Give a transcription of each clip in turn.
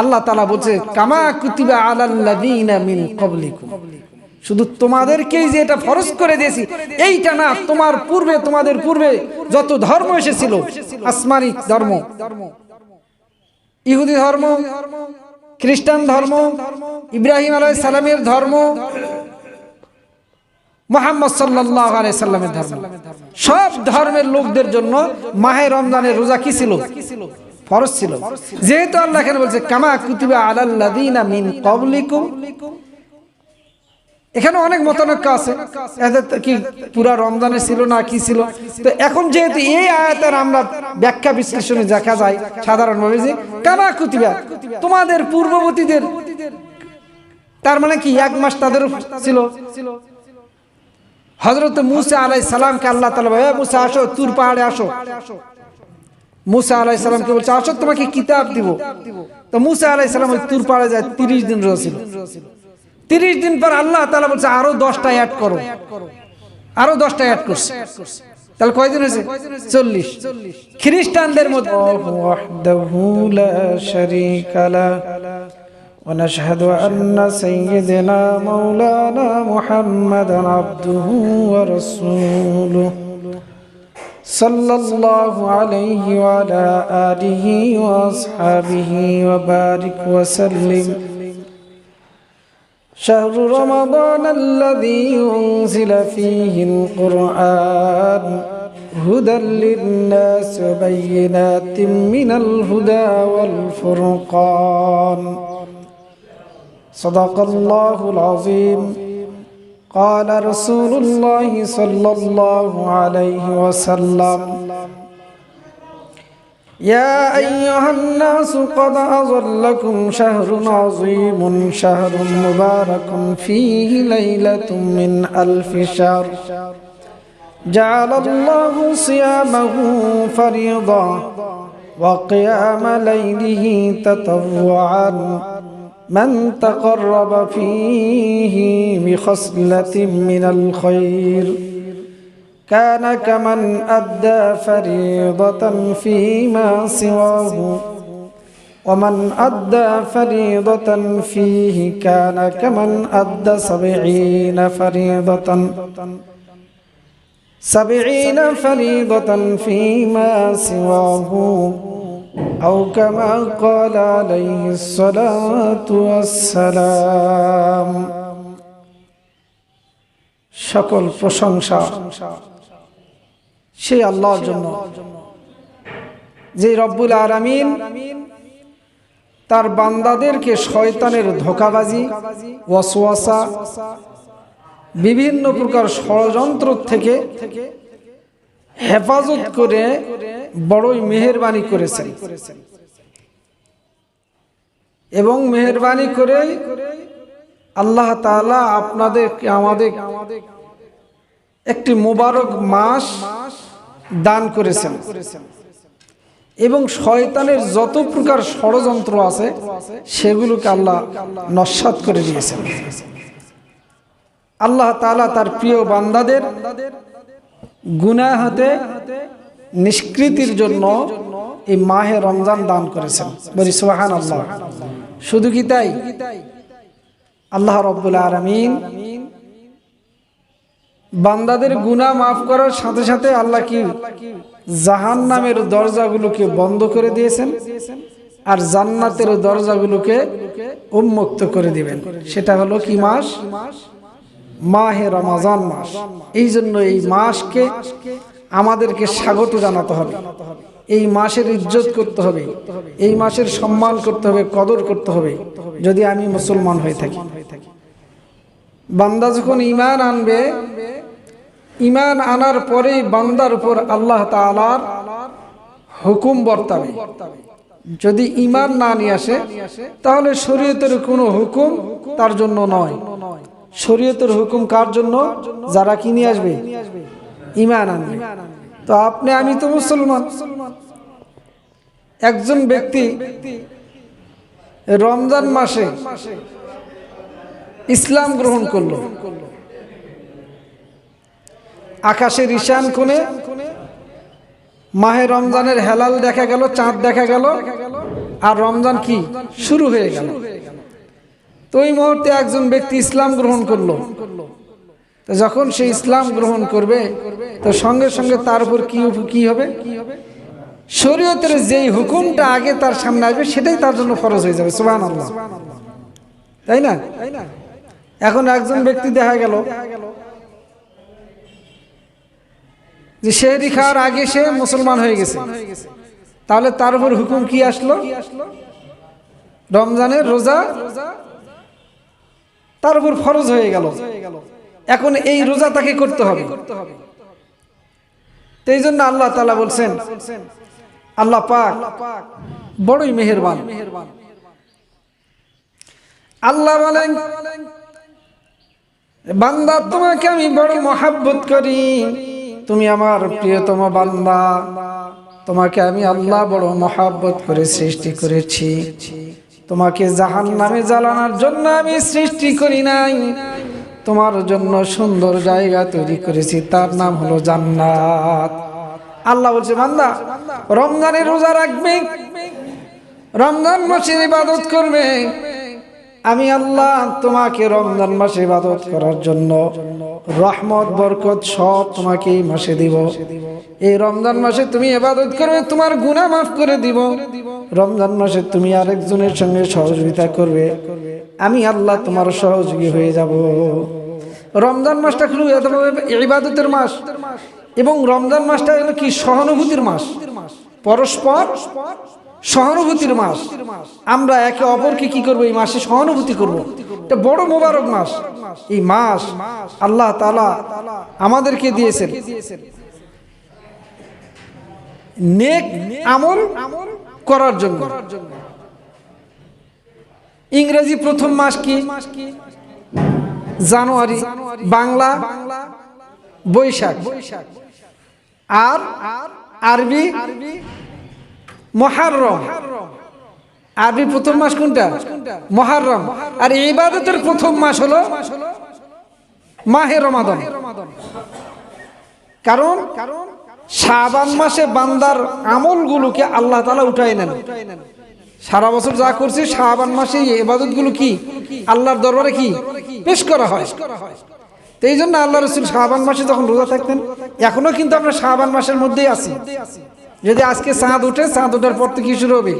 আল্লাহ তালা বলছে, কামা কুতিবা ক্বাবলিকুম। শুধু তোমাদেরকেই যে এটা ফরজ করে দিয়েছি, এইটা না, তোমার পূর্বে, তোমাদের পূর্বে যত ধর্ম এসেছিল, আসমানি ধর্ম, ইহুদি ধর্ম, খ্রিস্টান ধর্ম, ইব্রাহিম আলাইহিস সালামের ধর্ম, মোহাম্মদ সাল্লাহ ধর্ম। সব ধর্মের লোকদের জন্য মাহে রমজানের রোজা কি ছিল? ফরজ ছিল। যেহেতু আল্লাহ এখানে বলছে, কামা কুতিবা আলাল্লাযীনা মিন ক্বাবলিকুম। এখানে অনেক মতানক্য আছে। কি পুরা রমজানের ছিল না কি ছিল? তো এখন যেহেতু এই আয়াতের আমরা ব্যাখ্যা বিশ্লেষণে দেখা যায় সাধারণভাবে যে, কামা কুতিবা। তোমাদের পূর্ববর্তীদের, তার মানে কি, এক মাস তাদের ছিল? হজরত মুসা আলাই সালামকে আল্লাহ তালা মুসা, আসো, তুর পাহাড়ে আসো। মুসা আলাই সালামকে বলছে আসো তোমাকে কিতাব দিব তো মুসা আলাই সালাম ওই তুর পাহাড়ে যায় তিরিশ দিন রয়েছিল তিরিশ দিন পর আল্লাহ তালা বলছে আরো দশটা অ্যাড করো আরো দশটা অ্যাড করছে তাহলে কয়দিন হয়েছে চল্লিশ খ্রিস্টানদের মধ্যে ونشهد أن سيدنا مولانا محمدا عبده ورسوله صلى الله عليه وعلى آله وأصحابه وبارك وسلم. شهر رمضان الذي أنزل فيه القرآن هدى للناس وبينات من الهدى والفرقان. صدق الله العظيم. قال رسول الله صلى الله عليه وسلم يا أيها الناس قد أظلكم شهر عظيم شهر مبارك فيه ليلة من ألف شهر. جعل الله صيامه فريضا وقيام ليله تطوعا. من تقرب فيه بخصلة من الخير كان كمن أدى فريضة فيما سواه ومن أدى فريضة فيه كان كمن أدى سبعين فريضة سبعين فريضة فيما سواه. أو كما قال عليه الصلاة والسلام সকল প্রশংসা সেই আল্লাহর জন্য যে রব্বুল আরামিন তার বান্দাদেরকে শয়তানের ধোকাবাজি ওয়াসওয়াসা বিভিন্ন প্রকার ষড়যন্ত্র থেকে হেফাজত করে বড়ই মেহরবানি করেছেন। এবং মেহরবানি করে আল্লাহ তাআলা আপনাদেরকে আমাদের একটি মোবারক মাস দান করেছেন। এবং শয়তানের যত প্রকার ষড়যন্ত্র আছে, সেগুলোকে আল্লাহ নস্বাত করে দিয়েছেন। আল্লাহ তালা তার প্রিয় বান্দাদের গুনাহ হতে নিষ্কৃতির জন্য এই মাহে রমজান দান করেছেন। বলি সুবাহান আল্লাহ শুধু কি তাই? আল্লাহ রব্বুল আলমিন বান্দাদের গুনাহ মাফ করার সাথে সাথে আল্লাহ কি জাহান নামের দরজাগুলোকে বন্ধ করে দিয়েছেন আর জান্নাতের দরজাগুলোকে উন্মুক্ত করে দিবেন। সেটা হলো কি মাস? মাহে রমাজান মাস। এই জন্য এই মাসকে আমাদেরকে স্বাগত জানাতে হবে। এই মাসের ইজ্জত করতে হবে। এই মাসের সম্মান করতে হবে, কদর করতে হবে, যদি আমি মুসলমান হয়ে থাকি। বান্দা যখন ইমান আনবে ইমান আনার পরেই বান্দার উপর আল্লাহ তালার হুকুম বর্তাবে। যদি ইমান না নিয়ে আসে, তাহলে শরীয়তের কোনো হুকুম তার জন্য নয়। শরীয়তের হুকুম কার জন্য? যারা কিনে আসবে? ইমান তো আপনি, আমি তো মুসলমান। একজন ব্যক্তি রমজান মাসে ইসলাম গ্রহণ করল। আকাশের ঈশান কোণে মাহে রমজানের হেলাল দেখা গেল, চাঁদ দেখা গেল, আর রমজান কি? শুরু হয়ে গেল। তো ওই মুহূর্তে একজন ব্যক্তি ইসলাম গ্রহণ করল। যখন সে ইসলাম গ্রহণ করবে, তো সঙ্গে সঙ্গে তার উপর কি কি হবে? শরীয়তের যেই হুকুমটা আগে তার সামনে আসবে, সেটাই তার জন্য ফরজ হয়ে যাবে সুবাহ আল্লাহ তাই না? এখন একজন ব্যক্তি দেখা গেল যে শেহরি খাওয়ার আগে সে মুসলমান হয়ে গেছে। তাহলে তার উপর হুকুম কি আসলো? রমজানের রোজা তার উপর ফরজ হয়ে গেল। এখন এই রোজা তাকে করতে হবে। তো এই জন্য আল্লাহ তালা বলছেন আল্লাহ পাক বড়ই মেহেরবান। আল্লাহ বলেন বান্দা তোমাকে আমি বড় মহাব্বত করি। তুমি আমার প্রিয়তম বান্দা। তোমাকে আমি আল্লাহ বড় মহাব্বত করে সৃষ্টি করেছি। তোমাকে জাহান নামে জ্বালানোর জন্য আমি সৃষ্টি করি নাই। তোমার জন্য সুন্দর জায়গা তৈরি করেছি, তার নাম হলো জান্নাত। আল্লাহ বলছে, বান্দা রমজানের রোজা রাখবে, রমজান মাসের ইবাদত করবে আমি আল্লাহ তোমাকে রমজান মাসে ইবাদত করার জন্য রহমত, বরকত সব তোমাকে এই মাসে দিব। এই রমজান মাসে তুমি ইবাদত করবে, তোমার গুনাহ মাফ করে দিব। রমজান মাসে তুমি আরেকজনের সঙ্গে সহযোগিতা করবে। আমি আল্লাহ তোমার সহযোগী হয়ে যাব। রমজান মাসটা খুব ইবাদতের মাস এবং রমজান মাসটা হলো কি সহানুভূতির মাস। পরস্পর সহানুভূতির মাস। আমরা একে অপরকে কি করব এই মাসে? সহানুভূতি করব। এটা বড় মোবারক মাস। এই মাস আল্লাহ তালা আমাদেরকে দিয়েছেন। নেক আমল করার জন্য। ইংরেজি প্রথম মাস কি? জানুয়ারি, বাংলা, বৈশাখ। আর আরবি আরবি মহারম। আরবি প্রথম মাস কোনটা? মহারম। আর ইবাদতের প্রথম মাস হলো মাহে রমাদন। কারণ কারণ শাবান মাসে বান্দার আমলগুলোকে আল্লাহ তালা উঠাই নেন। সারা বছর যা করছি শাবান মাসে এবাদতগুলো কি? আল্লাহর দরবারে কি? পেশ করা হয়। এই জন্য আল্লাহ রসুল শাহবান মাসে যখন রোজা থাকতেন, এখনও কিন্তু আমরা শাহবান মাসের মধ্যেই আছি। যদি আজকে চাঁদ উঠে, চাঁদ ওঠার পর থেকে শুরু হবে?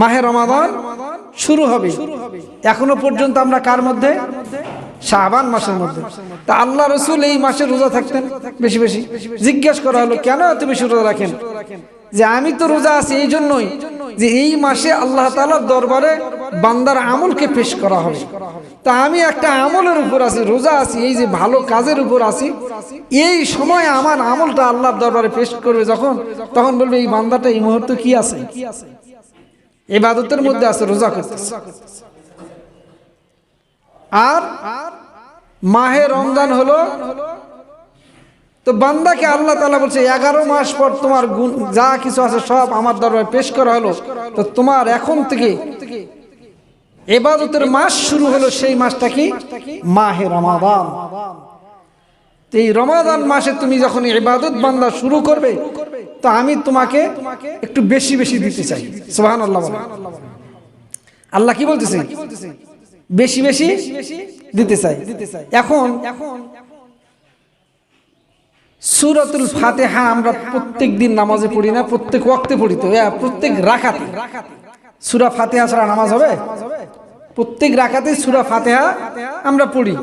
মাহে রমাদান শুরু হবে। এখনও পর্যন্ত আমরা কার মধ্যে? শাহবান মাসের মধ্যে। তা আল্লাহ রসুল এই মাসে রোজা থাকতেন, বেশি বেশি। জিজ্ঞেস করা হলো, কেন এত বেশি রোজা রাখেন? যে আমি তো রোজা আছি এই জন্যই যে এই মাসে আল্লাহ তালার দরবারে বান্দার আমলকে পেশ করা হবে। তা আমি একটা আমলের উপর আছি, রোজা আছি, এই যে ভালো কাজের উপর আছি, এই সময় আমার আমলটা আল্লাহর দরবারে পেশ করবে যখন, তখন বলবে এই বান্দাটা এই মুহূর্তে কি আছে? এবাদতের মধ্যে আছে, রোজা করতে আর মাহে রমজান হলো তো বান্দাকে আল্লাহ তালা বলছে, এগারো মাস পর তোমার গুণ, যা কিছু আছে সব আমার দরবারে পেশ করা হলো। তো তোমার এখন থেকে এবাদতের মাস শুরু হলো সেই মাসটা কি? মাহে রমাদান। এই রমাদান মাসে তুমি যখন ইবাদত বান্দা শুরু করবে, তো আমি তোমাকে একটু বেশি বেশি দিতে চাই। সোহান আল্লাহ আল্লাহ কি বলতেছে? বেশি বেশি দিতে চাই। এখন এখন সুরতুল ফাতেহা আমরা প্রত্যেক দিন নামাজে পড়ি না, প্রত্যেক ওয়াক্তে পড়ি তো প্রত্যেক রাখাতে সুরা ফাতেহা ছাড়া নামাজ হবে? প্রত্যেক রাখাতে সুরা ফাতেহা আমরা পড়ি।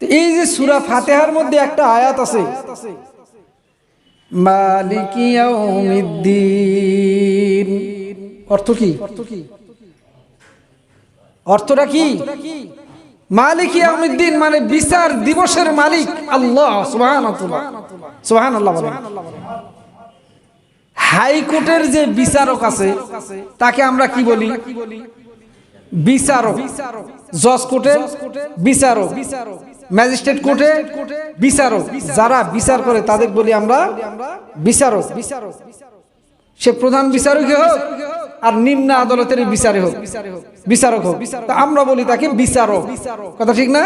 এই যে সুরা ফাতেহার মধ্যে একটা আয়াত আছে অর্থ কি? অর্থটা কি? মালিক ইয়াউমিদ্দিন মানে বিচার দিবসের মালিক আল্লাহ বলেন। হাইকোর্টের যে বিচারক আছে, তাকে আমরা কি বলি? বিচারক। জজ কোর্টের বিচারক। ম্যাজিস্ট্রেট কোর্টে বিচারক। যারা বিচার করে, তাদের বলি আমরা বিচারক। সে প্রধান বিচারক হোক আর নিম্ন আদালতের বিচারে হোক। বিচারক হোক। আমরা বলি তাকে বিচারক। কথা ঠিক না?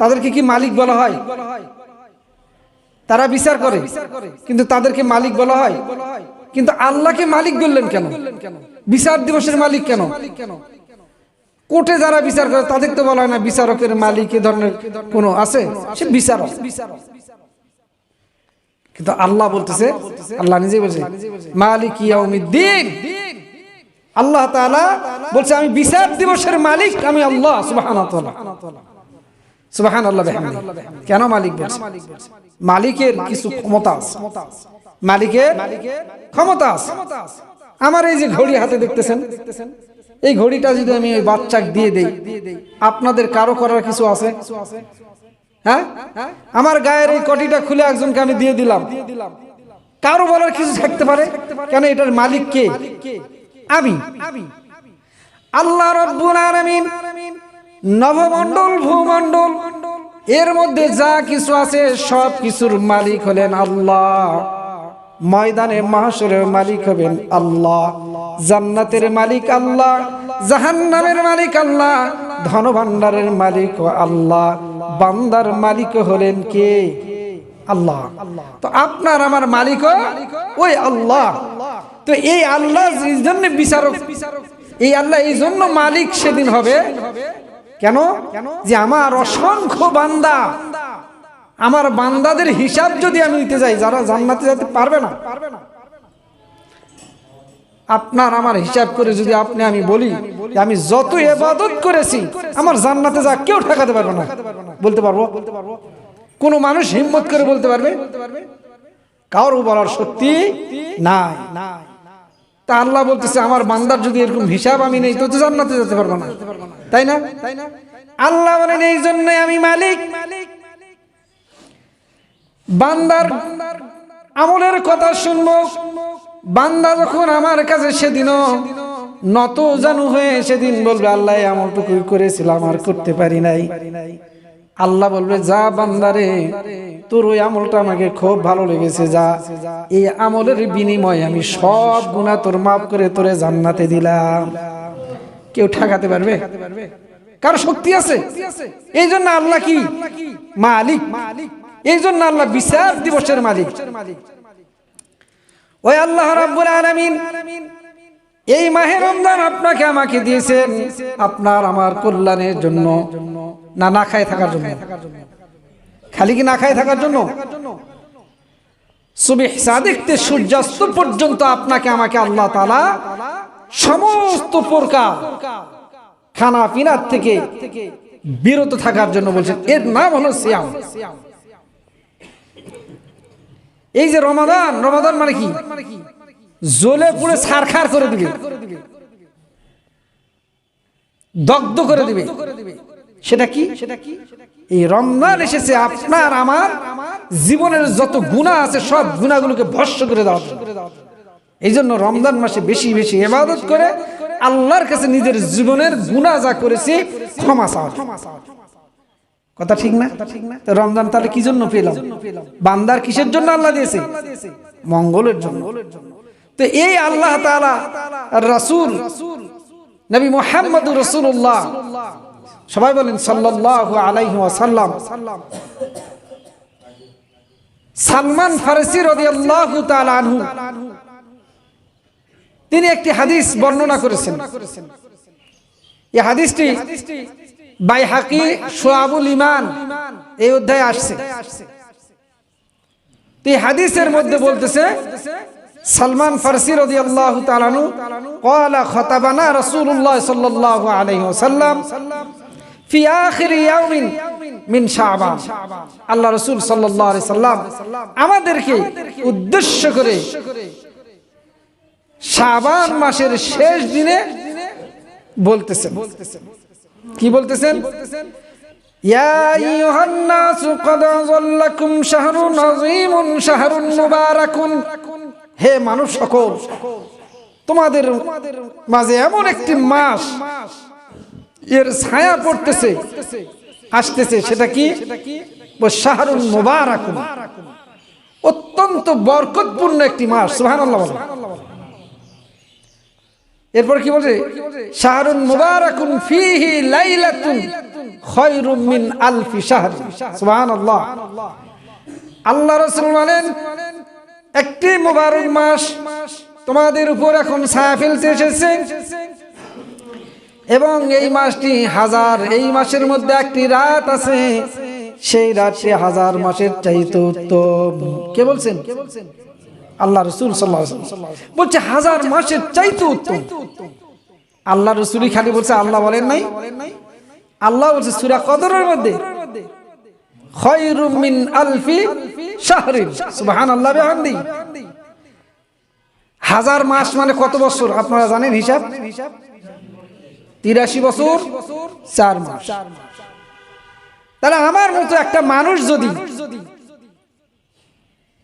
তাদেরকে কি মালিক বলা হয়? তারা বিচার করে, কিন্তু তাদেরকে মালিক বলা হয়? কিন্তু আল্লাহকে মালিক বললেন কেন? বিচার দিবসের মালিক কেন? কোর্টে যারা বিচার করে, তাদের তো বলা হয় না, বিচারকের মালিক এ ধরনের কোনো আছে? সে বিচারক। কিন্তু আল্লাহ বলতেছে, আল্লাহ নিজে বলছে, মালিক আল্লাহ বলছে, আমি বিচার দিবসের মালিক, আমি আল্লাহ সুবহান কেন মালিক বলছে? মালিকের কিছু ক্ষমতা মালিকের ক্ষমতা আমার এই যে ঘড়ি হাতে দেখতেছেন, এই ঘড়িটা যদি আমি ওই বাচ্চাকে দিয়ে দেই, আপনাদের কারও করার কিছু আছে? হ্যাঁ? আমার গায়ের এই কটিটা খুলে একজনকে আমি দিয়ে দিলাম। কারও বলার কিছু থাকতে পারে? কেন এটার মালিক কে? আমি। আল্লাহ নবমণ্ডল, ভূমণ্ডল, এর মধ্যে যা কিছু আছে সব কিছুর মালিক হলেন আল্লাহ। ময়দানে মাহসরের মালিক হবেন আল্লাহ। জান্নাতের মালিক আল্লাহ। জাহান্নামের মালিক আল্লাহ। ধনভাণ্ডারের মালিক আল্লাহ। বান্দার মালিক হলেন কে? আল্লাহ। তো আপনার আমার মালিক ওই আল্লাহ। তো এই আল্লাহ এই জন্য বিচারক, এই আল্লাহ এই জন্য মালিক সেদিন হবে। কেন? যে আমার অসংখ্য বান্দা, আমার বান্দাদের হিসাব যদি আমি নিতে যাই, যারা জান্নাতে যেতে পারবে না আপনার আমার হিসাব করে যদি আপনি আমি বলি আমি যত এবাদত করেছি, আমার জান্নাতে যা কেউ ঠেকাতে পারবে না। বলতে পারব? কোন মানুষ হিম্মত করে বলতে পারবে? কারও বলার সত্যি নাই। তা আল্লাহ বলতেছে, আমার বান্দার যদি এরকম হিসাব আমি নেই তো জান্নাতে যেতে পারব না। তাই না? আল্লাহ বলেন, এই জন্য আমি মালিক। বান্দার আমলের কথা শুনব। বান্দা যখন আমার কাছে সেদিনও নত জানু হয়ে সেদিন বলবে, আল্লাহ, এই আমলটুকুই করেছিলাম, আর করতে পারি নাই। আল্লাহ বলবে, যা বান্দারে তোর ওই আমলটা আমাকে খুব ভালো লেগেছে, যা। এই আমলের বিনিময়ে আমি সব গুণা তোর মাফ করে তোরে জান্নাতে দিলাম। কেউ ঠেকাতে পারবে? কারও শক্তি আছে? এই জন্য আল্লাহ কি? মালিক। এই জন্য আল্লাহ বিচার দিবসের মালিক। ওই আল্লাহ রাব্বুল আলামিন, এই মাহে রমজান আপনাকে আমাকে দিয়েছেন আপনার আমার কল্যাণের জন্য, না না খায় থাকার জন্য। খালি কি না খায় থাকার জন্য? সুবিহ সাদিকতে সূর্যাস্ত পর্যন্ত আপনাকে, আমাকে আল্লাহ তাআলা সমস্ত প্রকার খানা পিনার থেকে বিরত থাকার জন্য বলছেন। এর নাম হলো সিয়াম। এই যে রমাদান রমাদান মানে কি? জ্বলে পুড়ে সারখার করে দিবে। দগ্ধ করে দিবে। সেটা কি? সেটা কি? এই রমজান এসেছে আপনার আমার জীবনের যত গুণা আছে সব গুণাগুলোকে ভস্য করে দেওয়া এই জন্য রমজান মাসে বেশি বেশি এবাদত করে আল্লাহর কাছে নিজের জীবনের গুণা যা করেছে ক্ষমা চাওয়া। কথা ঠিক না? তো রমজান তাহলে কি জন্য পেলাম? বান্দার কিসের জন্য আল্লাহ দিয়েছে? মঙ্গলের জন্য। তো এই আল্লাহ তাআলা রাসূল, নবী মুহাম্মদ রাসূলুল্লাহ, সবাই বলেন সাল্লাল্লাহু আলাইহি ওয়াসাল্লাম। সালমান ফারসি রাদিয়াল্লাহু তাআলা আনহু, তিনি একটি হাদিস বর্ণনা করেছেন। এই হাদিসটি বাইহাকি সোয়াবুল ইমান এই অধ্যায় আসছে। এই হাদিসের মধ্যে বলতেছে, সালমান ফার্সি রদি আল্লাহ তালানু খতাবানা রসুল্লাহ সাল্লাহ আল্লাহ সাল্লাম আমাদেরকে উদ্দেশ্য করে শাবান মাসের শেষ দিনে বলতেছেন। কি বলতেছেন? হে মানুষ সকল তোমাদের মাঝে এমন একটি মাস এর ছায়া পড়তেছে আসতেছে সেটা কি? শাহরুন অত্যন্ত বরকতপূর্ণ একটি মাস সুবহানাল্লাহ এরপর কি বলছে? শাহরুন মুবারাকুন ফিহি লাইলাতুন খায়রুম মিন আলফি শাহর। সুবহানাল্লাহ। আল্লাহ রসুল বলেন একটি মুবারক মাস তোমাদের উপর এখন ছায়া ফেলতে এসেছে। এবং এই মাসটি হাজার এই মাসের মধ্যে একটি রাত আছে। সেই রাতটি হাজার মাসের চাইতে উত্তম। কে বলছেন? আল্লাহ রসুল বলছে, হাজার মাসের চাইতে উত্তম। আল্লাহ রসুলই খালি বলছে, আল্লাহ বলেন নাই। আল্লাহ বলছে, সুরা কদরের মধ্যে হাজার মাস মানে কত বছর? আপনারা জানেন হিসাব? তিরাশি বছর, চার মাস। তাহলে আমার মতো একটা মানুষ যদি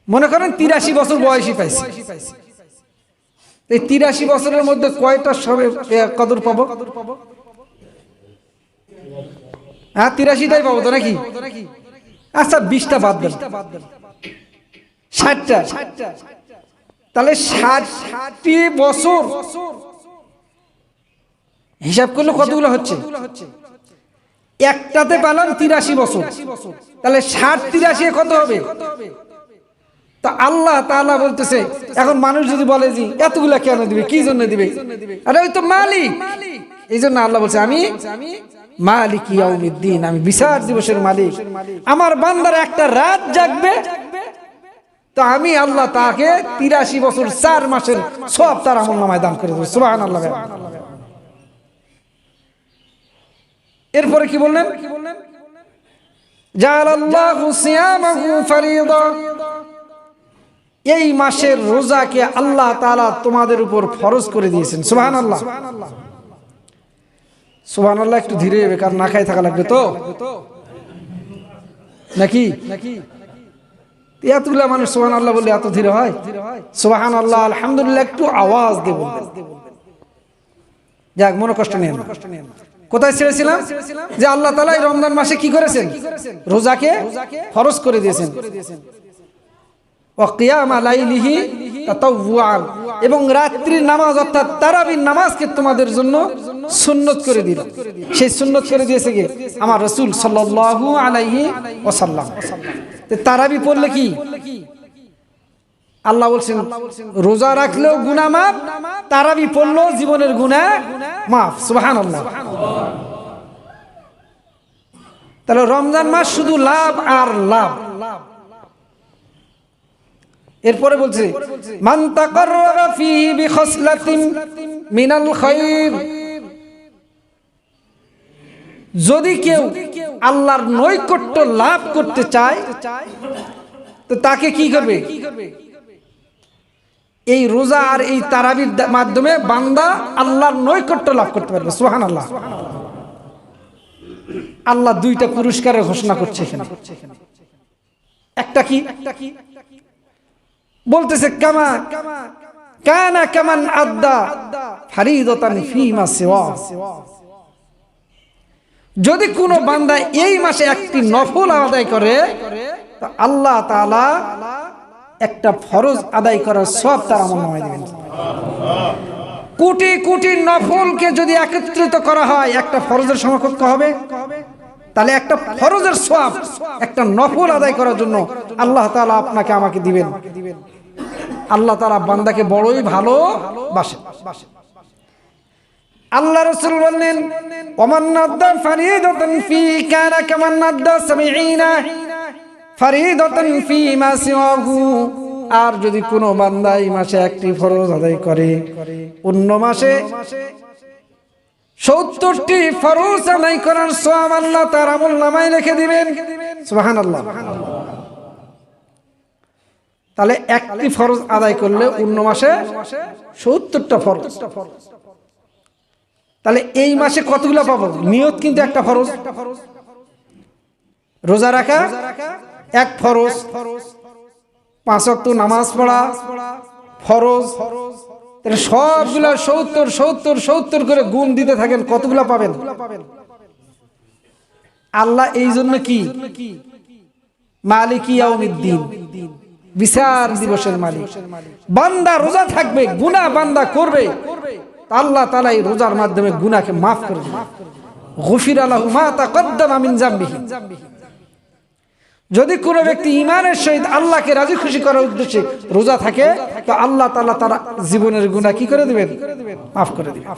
মনে করেন তিরাশি বছর বয়সী পাইছে। এই তিরাশি বছরের মধ্যে কয়টা সবে কদর পাবো? হ্যাঁ তিরাশিটাই পাবো তো নাকি? আচ্ছা বিশটা বাদ দেন। ষাটটা। তাহলে ষাট ষাটটি বছর হিসাব করলে কতগুলো হচ্ছে? একটাতে পেলাম তিরাশি বছর। তাহলে ষাট তিরাশি কত হবে? তা আল্লাহ তাআলা বলতেছে, এখন মানুষ যদি বলে যে, এতগুলা কেন দিবে? কি জন্য দিবে? আরে ওই তো মালিক। এই জন্য আল্লাহ বলছে, আমি মালিক ইয়াউমিদ্দিন, আমি বিচার দিবসের মালিক। আমার বান্দার একটা রাত জাগবে। তো আমি আল্লাহ তাকে তিরাশি বছর চার মাসের সব তার আমল নামায় দান করে দেবো। সুবাহ আল্লাহ এরপরে কি বললেন? জালাল্লাহু সিয়ামাহু ফারিদা। এই মাসের রোজাকে আল্লাহ তাআলা তোমাদের উপর ফরজ করে দিয়েছেন। সুবহানাল্লাহ। সুবহানাল্লাহ, একটু ধীরে বেকার না খাই থাকা লাগবে তো? নাকি? এতগুলা মানুষ আল্লাহ বললে এত ধীরে হয়? আল্লাহ আলহামদুলিল্লাহ, একটু আওয়াজ দিয়ে যাক, মনে কষ্ট নিয়ে কোথায় ছেড়েছিলাম? যে আল্লাহ তালা রমজান মাসে কি করেছেন? রোজাকে ফরজ করে দিয়েছেন। এবং রাত্রির নামাজ অর্থাৎ তারাবির নামাজকে তোমাদের জন্য সুন্নত করে দিল। সেই সুন্নত করে দিয়েছে কি? আমার রসুল সাল্লাল্লাহু আলাইহি ওয়াসাল্লাম। তো তারাবি পড়লে কি? আল্লাহ বলছেন, রোজা রাখলেও গুনাহ মাফ, তারাবি পড়লেও জীবনের গুনাহ মাফ। সুবহানাল্লাহ। তাহলে রমজান মাস শুধু লাভ আর লাভ। এরপরে বলছে যদি কেউ আল্লাহর নৈকট্য লাভ করতে চায় তাকে কি করবে? এই রোজা আর এই তারাবির মাধ্যমে বান্দা আল্লাহর নৈকট্য লাভ করতে পারবে। সুহান আল্লাহ আল্লাহ দুইটা পুরস্কারের ঘোষণা করছে এখানে। একটা কি? বলতেছে, কামা, কানা কামান আদ্দা ফারিদতান ফিমা সিওয়া। যদি কোনো বান্দা এই মাসে একটি নফল আদায় করে, তা আল্লাহ তাআলা একটা ফরজ আদায় করার সব তার আমল নামায় দিবেন। কোটি কোটি নফলকে যদি একত্রিত করা হয়, একটা ফরজের সমকক্ষ হবে। তাহলে একটা ফরজের সব একটা নফল আদায় করার জন্য আল্লাহ তাআলা আপনাকে আমাকে দিবেন। আল্লাহ তাআলা বান্দাকে বড়ই ভালো বাসে। আল্লাহ রসুল বললেন, ওমান নাদ্দা ফি কানা কামান নাদ্দা সামিঈনা, ফারিদাতান ফি মা সিওয়াহু। আর যদি কোনো বান্দা এই মাসে একটি ফরজ আদায় করে, অন্য মাসে সত্তরটি ফরজ আদায় করার সওয়াব আল্লাহ তার আমল নামায় লিখে দিবেন। সুবহানাল্লাহ। তাহলে একটি ফরজ আদায় করলে অন্য মাসে সত্তরটা ফরজ। তাহলে এই মাসে কতগুলো পাবো? নিয়ত কিন্তু একটা ফরজ। রোজা রাখা, এক ফরজ। পাঁচ ওয়াক্ত নামাজ পড়া, ফরজ। তাহলে সবগুলা সত্তর সত্তর সত্তর করে গুণ দিতে থাকেন, কতগুলা পাবেন? আল্লাহ এই জন্য কি? মালিক ইয়াউমিদ্দিন। বিচার দিবসের মালিক। বান্দা রোজা থাকবে, গুনাহ বান্দা করবে আল্লাহ তাআলা এই রোজার মাধ্যমে গুনাহকে মাফ করে দেবে। গফির আলাহু মা মিন জামবিহি। যদি কোনো ব্যক্তি ইমানের সহিত আল্লাহকে রাজি খুশি করার উদ্দেশ্যে রোজা থাকে, তো আল্লাহ তালা তার জীবনের গুণা কি করে দেবেন? মাফ করে দিবেন।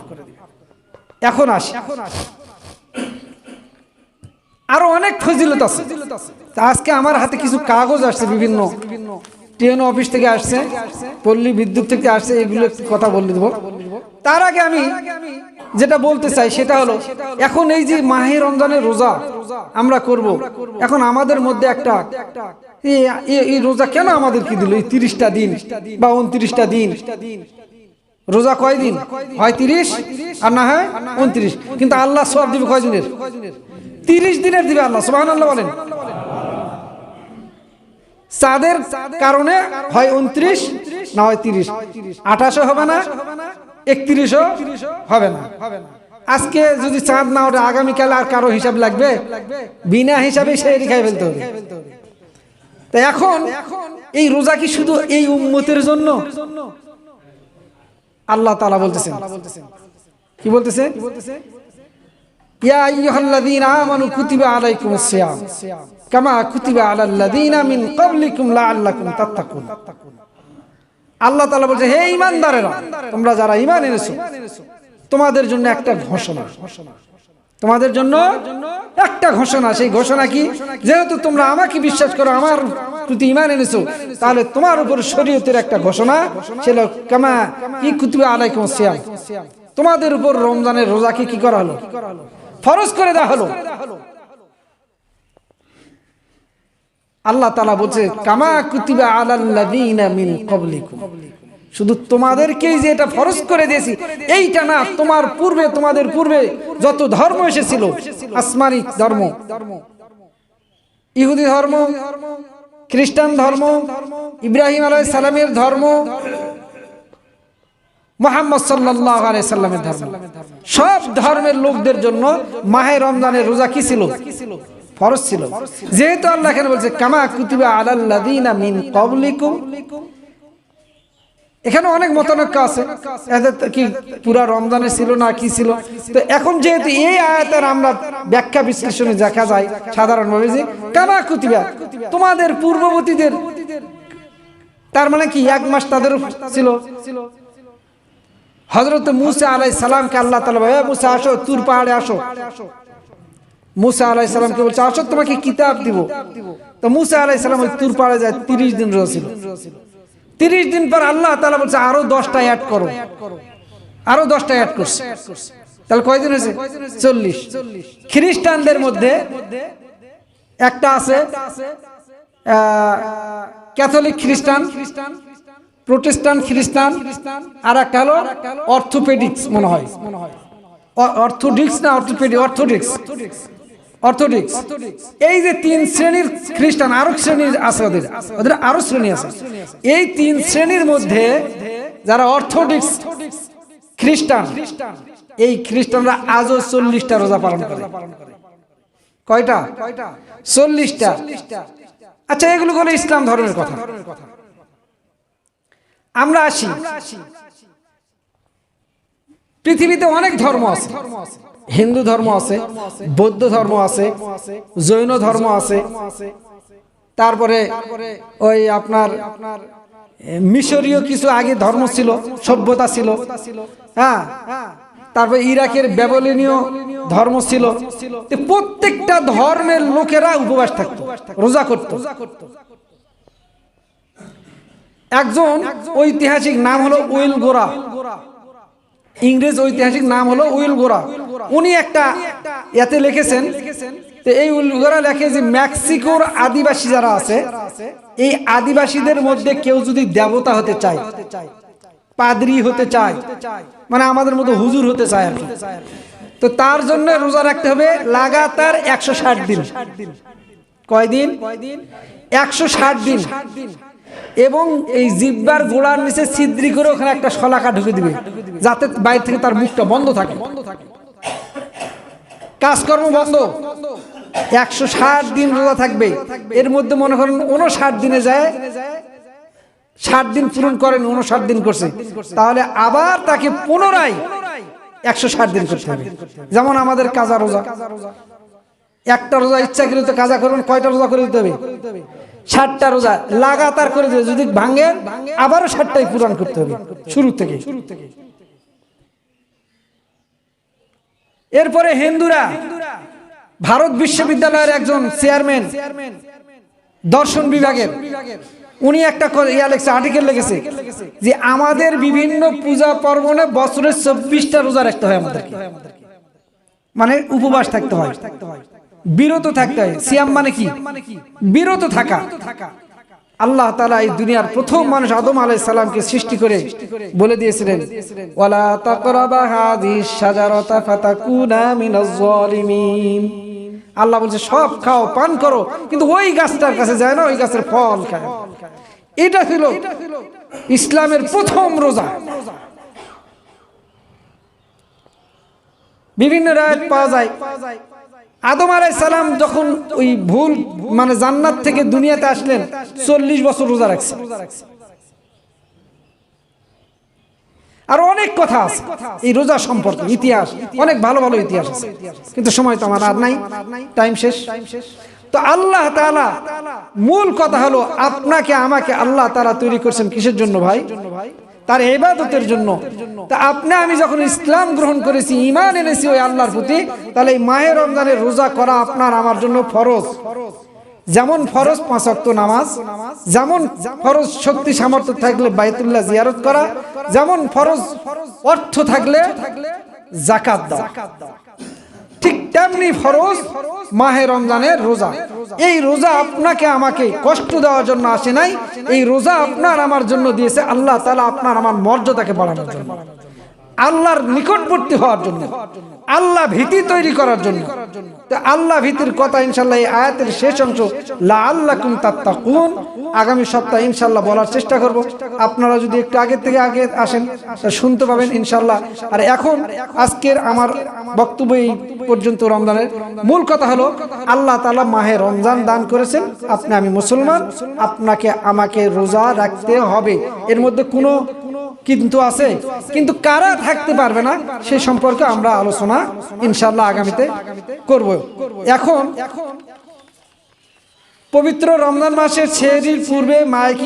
এখন আসি। আরও অনেক ফজিলত আছে। তা আজকে আমার হাতে কিছু কাগজ আসছে, বিভিন্ন। টিএন অফিস থেকে আসছে, পল্লী বিদ্যুৎ থেকে আসছে, এগুলো একটু কথা বলে দেবো। তার আগে আমি যেটা বলতে চাই সেটা হলো, এখন এই যে মাহে রমজানের রোজা আমরা করব, এখন আমাদের মধ্যে একটা এই- রোজা কেন আমাদের কি দিল? এই তিরিশটা দিন বা উনত্রিশটা দিন। রোজা কয় দিন? হয় তিরিশ? আর না হয় উনত্রিশ। কিন্তু আল্লাহ সব দিবে কয় দিনের? তিরিশ দিনের দিবে আল্লাহ সুবাহ আল্লাহ বলেন। চাঁদের কারণে হয় উনত্রিশ না হয় তিরিশ। আঠাশও হবে না, একত্রিশও হবে না। আজকে যদি চাঁদ না ওঠে, আগামীকাল আর কারও হিসাব লাগবে? বিনা হিসাবে সে রেখাই ফেলতে হবে। তা এখন এই রোজা কি শুধু এই উম্মতের জন্য? আল্লাহ তালা বলতেছেন। কি বলতেছে? ইয়া আইয়ুহাল্লাযীনা আমানু কুতিবা আলাইকুমুস সিয়াম। আল্লাহ বলছে, হে তোমরা যারা তোমাদের জন্য একটা ঘোষণা। তোমাদের জন্য একটা ঘোষণা। সেই ঘোষণা কি? যেহেতু তোমরা আমাকে বিশ্বাস করো, আমার প্রতি ইমান এনেছো, তাহলে তোমার উপর শরীয়তের একটা ঘোষণা। ছিল কামা কি কুতুবে আলাইকুম সিয়াম। তোমাদের উপর রমজানের রোজাকে কি করা হলো? ফরজ করে দেওয়া হলো। আল্লাহ তালা বলছে, কামা কুতিবা ক্বাবলিকুম। শুধু তোমাদেরকেই যে এটা ফরজ করে দিয়েছি, এইটা না, তোমার পূর্বে, তোমাদের পূর্বে যত ধর্ম এসেছিল, আসমানি ধর্ম, ইহুদি ধর্ম, খ্রিস্টান ধর্ম, ইব্রাহিম আলাইহিস সালামের ধর্ম, মোহাম্মদ সাল্লাহ সাল্লামের ধর্ম। সব ধর্মের লোকদের জন্য মাহে রমজানের রোজা কি ছিল? ফরজ ছিল। যেহেতু আল্লাহ এখানে বলছে, কামা কুতিবা আলাল্লাযীনা মিন ক্বাবলিকুম। এখানে অনেক মতানৈক্য আছে। কি পুরা রমজানের ছিল না কি ছিল? তো এখন যেহেতু এই আয়াতের আমরা ব্যাখ্যা বিশ্লেষণে দেখা যায় সাধারণভাবে যে, কামা কুতিবা। তোমাদের পূর্ববর্তীদের, তার মানে কি, এক মাস তাদের ছিল? হজরত মুসা আলাই সালামকে আল্লাহ তালা মুসা, আসো, তুর পাহাড়ে আসো। মুসা আলাই সালামকে বলছে, আসো, তোমাকে কিতাব দিব। তো মুসা আলাই সালাম ওই তুর পাহাড়ে যায়, তিরিশ দিন রোজা ছিল তিরিশ দিন পর আল্লাহ তালা বলছে, আরও দশটা অ্যাড করো। আরও দশটা অ্যাড করছে। তাহলে কয়দিন হয়েছে? চল্লিশ। খ্রিস্টানদের মধ্যে একটা আছে ক্যাথলিক খ্রিস্টান প্রোটেস্টান্ট খ্রিস্টান, আর একটা হলো অর্থোপেডিক্স মনে হয়। অর্থোডিক্স না অর্থোপেডিক অর্থোডিক্স। অর্থোডিক্স এই যে তিন শ্রেণির খ্রিস্টান, আরও শ্রেণির আছে ওদের ওদের আরও শ্রেণি আছে। এই তিন শ্রেণির মধ্যে যারা অর্থোডিক্স খ্রিস্টান, এই খ্রিস্টানরা আজও চল্লিশটা রোজা পালন করে। কয়টা? চল্লিশটা। আচ্ছা এগুলো হলো ইসলাম ধর্মের কথা। আমরা আসি। পৃথিবীতে অনেক ধর্ম আছে। হিন্দু ধর্ম আছে, বৌদ্ধ ধর্ম আছে, জৈন ধর্ম আছে, তারপরে ওই আপনার মিশরীয় কিছু আগে ধর্ম ছিল, সভ্যতা ছিল হ্যাঁ তারপর ইরাকের ব্যবলীনীয় ধর্ম ছিল প্রত্যেকটা ধর্মের লোকেরা উপবাস থাকতো, রোজা করতো। একজন ঐতিহাসিক নাম হলো উইল গোরা। ইংরেজ ঐতিহাসিক নাম হলো উইল গোরা। উনি একটা এতে লিখেছেন এই উইল গোরা লেখে যে মেক্সিকোর আদিবাসী যারা আছে, এই আদিবাসীদের মধ্যে কেউ যদি দেবতা হতে চায়, পাদ্রি হতে চায় মানে আমাদের মতো হুজুর হতে চায় আর তো তার জন্য রোজা রাখতে হবে লাগাতার একশো ষাট দিন। কয়দিন? একশো ষাট দিন। এবং এই জিব্বার গোড়ার নিচে ছিদ্রি করে ওখানে একটা শলাকা ঢুকে দিবে, যাতে বাইরে থেকে তার মুখটা বন্ধ থাকে। কাজকর্ম বন্ধ। একশো ষাট দিন রোজা থাকবে। এর মধ্যে মনে করেন উনষাট দিনে যায়, ষাট দিন পূরণ করেন উনষাট দিন করছে। তাহলে আবার তাকে পুনরায় একশো ষাট দিন করতে হবে। যেমন আমাদের কাজা রোজা। একটা রোজা ইচ্ছা ইচ্ছাকৃত কাজা করবেন কয়টা রোজা করে দিতে হবে? ষাটটা রোজা লাগাতার করে যদি ভাঙেন আবারও ষাটটাই পূরণ করতে হবে। শুরু থেকে। এরপরে হিন্দুরা, ভারত বিশ্ববিদ্যালয়ের একজন চেয়ারম্যান, দর্শন বিভাগের। উনি একটা ইয়া লেখছে আর্টিকেল লিখেছে, যে আমাদের বিভিন্ন পূজা পার্বণে বছরের চব্বিশটা রোজা রাখতে হয় আমাদেরকে। মানে উপবাস থাকতে হয়। বিরত থাকতে হয়। সিয়াম মানে কি? বিরত থাকা। আল্লাহ তালা এই দুনিয়ার প্রথম মানুষ আদম আলাই সালামকে সৃষ্টি করে বলে দিয়েছিলেন আল্লাহ বলছে, সব খাও, পান করো, কিন্তু ওই গাছটার কাছে যায় না, ওই গাছের ফল খায় এটা ছিল ইসলামের প্রথম রোজা। বিভিন্ন রায় পাওয়া যায় আদম আলাই সালাম যখন ওই ভুল মানে জান্নাত থেকে দুনিয়াতে আসলেন, চল্লিশ বছর রোজা রাখছে। আর অনেক কথা আছে, এই রোজা সম্পর্কে, ইতিহাস, অনেক ভালো ভালো ইতিহাস আছে। কিন্তু সময় তো আমার আর নাই টাইম শেষ। তো আল্লাহ তাআলা, মূল কথা হলো, আপনাকে, আমাকে আল্লাহ তাআলা তৈরি করছেন কিসের জন্য ভাই? তার এবাদতের জন্য। তা আপনি, আমি যখন ইসলাম গ্রহণ করেছি ইমান এনেছি ওই আল্লাহর প্রতি, তাহলে এই মাহে রমজানের রোজা করা আপনার আমার জন্য ফরজ। যেমন ফরজ পাঁচ নামাজ, যেমন ফরজ শক্তি সামর্থ্য থাকলে বাইতুল্লাহ জিয়ারত করা, যেমন ফরজ অর্থ থাকলে জাকাত দেওয়া ঠিক তেমনি ফরজ মাহে রমজানের রোজা। এই রোজা আপনাকে আমাকে কষ্ট দেওয়ার জন্য আসে নাই। এই রোজা আপনার আমার জন্য দিয়েছে। আল্লাহ তালা আপনার আমার মর্যাদাকে বাড়ানোর জন্য। আল্লাহর নিকটবর্তী হওয়ার জন্য, আল্লাহ ভীতি তৈরি করার জন্য। তো আল্লাহ ভীতির কথা ইনশাল্লাহ এই আয়াতের শেষ অংশ লা আল্লাহ কুম তাত্তাকুন, আগামী সপ্তাহে ইনশাল্লাহ বলার চেষ্টা করব। আপনারা যদি একটু আগে থেকে আগে আসেন শুনতে পাবেন ইনশাল্লাহ আর এখন আজকের আমার বক্তব্য এই পর্যন্ত রমজানের মূল কথা হলো, আল্লাহ তালা মাহে রমজান দান করেছেন, আপনি আমি মুসলমান, আপনাকে, আমাকে রোজা রাখতে হবে। এর মধ্যে কোনো কিন্তু আছে। কিন্তু কারা থাকতে পারবে না, সে সম্পর্কে আমরা আলোচনা ইনশাল্লাহ আগামীতে করব। এখন পবিত্র রমজান মাসের ছেড়ির পূর্বে মাইকিং